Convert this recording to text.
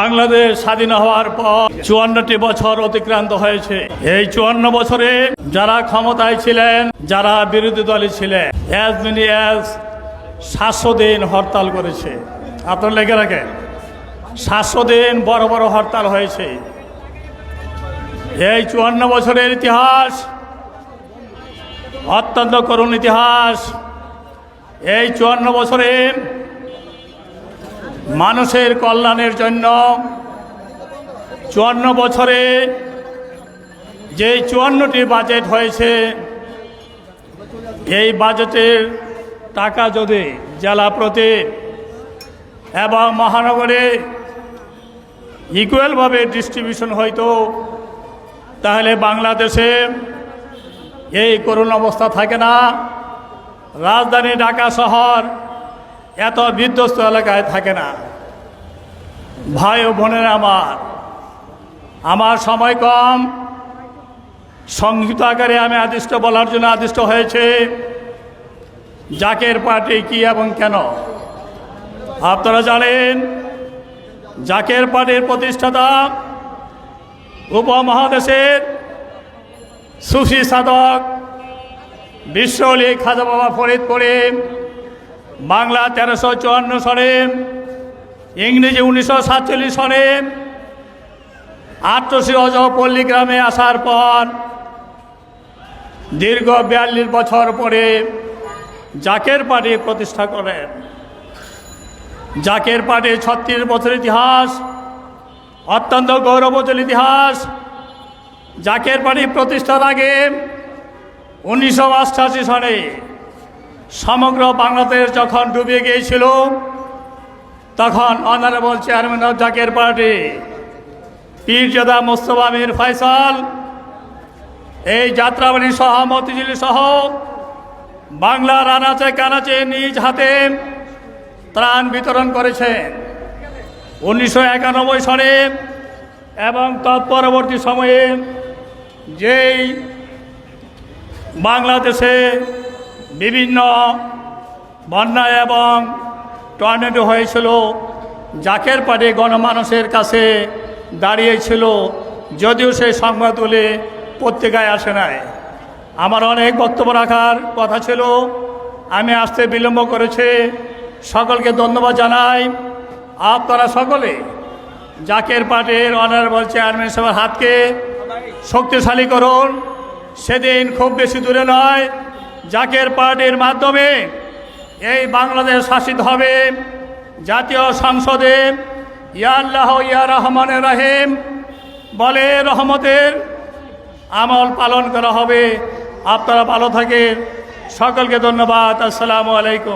বাংলাদেশ স্বাধীন হওয়ার পর চুয়ান্নটি বছর অতিক্রান্ত হয়েছে। এই চুয়ান্ন বছরে যারা ক্ষমতায় ছিলেন, যারা বিরোধী দলে ছিলেন অ্যাজ মেনি অ্যাজ সাতশো দিন হরতাল করেছে। আপনার লেগে রাখেন, সাতশো দিন বড় বড় হরতাল হয়েছে। এই চুয়ান্ন বছরের ইতিহাস, অত্যন্ত করুণ ইতিহাস। এই চুয়ান্ন বছরে মানুষের কল্যাণের জন্য চুয়ান্ন বছরে যে চুয়ান্নটি বাজেট হয়েছে, এই বাজেটের টাকা যদি জেলা প্রতি এবং মহানগরে ইকুয়ালভাবে ডিস্ট্রিবিউশন হইতো তাহলে বাংলাদেশে এই করুণ অবস্থা থাকে না। রাজধানী ঢাকা শহর এত বিধ্বস্ত এলাকায় থাকে না। ভাই ও বোনের আমার আমার সময় কম। সংযুক্ত আকারে আমি আদিষ্ট বলার জন্য আদিষ্ট হয়েছে। জাকের পার্টি কি এবং কেন? আপনারা জানেন, জাকের পার্টির প্রতিষ্ঠাতা উপমহাদেশের সুফি সাধক বিশ্বলি খাজা বাবা ফরিদপুরে বাংলা তেরোশো চুয়ান্ন সনে, ইংরেজি উনিশশো সাতচল্লিশ সনে, আটশি অজ পল্লীগ্রামে আসার পর দীর্ঘ বিয়াল্লিশ বছর পরে জাকের পার্টি প্রতিষ্ঠা করেন। জাকের পার্টির ছত্রিশ বছর ইতিহাস, অত্যন্ত গৌরবোজ্জ্বল ইতিহাস। জাকের পার্টি প্রতিষ্ঠার আগে উনিশশো অষ্টাশি সনে সমগ্র বাংলাদেশ যখন ডুবে গিয়েছিল, তখন honourable chairman of Zaker party Pirzada Mostafa Mir Faisal, এই যাত্রাবাড়ি সহ, মতিঝিল সহ বাংলার আনাচে কানাচে নিজ হাতে ত্রাণ বিতরণ করেছেন। উনিশশো সনে এবং তৎপরবর্তী সময়ে যেই বাংলাদেশে বিভিন্ন বন্যা এবং টর্নেডো হয়েছিল। জাকের পাড়ে গণমানুষের কাছে দাঁড়িয়েছিল, যদিও সেই সংবাদগুলি পত্রিকায় আসে নাই। আমার অনেক বক্তব্য রাখার কথা ছিল। আমি আসতে বিলম্ব করেছে। সকলকে ধন্যবাদ জানাই। আপনারা সকলে জাকের পার্টির অনারেবল চেয়ারম্যান সবার হাতকে শক্তিশালী করুন। সেদিন খুব বেশি দূরে নয় জাকের পার্টির মাধ্যমে এই বাংলাদেশ শাসিত হবে। জাতীয় সংসদে, ইয়া আল্লাহ ইয়া রহমানের রাহিম, বলে রহমতের আমল পালন করা হবে। আপনারা ভালো থাকেন। সকলকে ধন্যবাদ। আসসালামু আলাইকুম।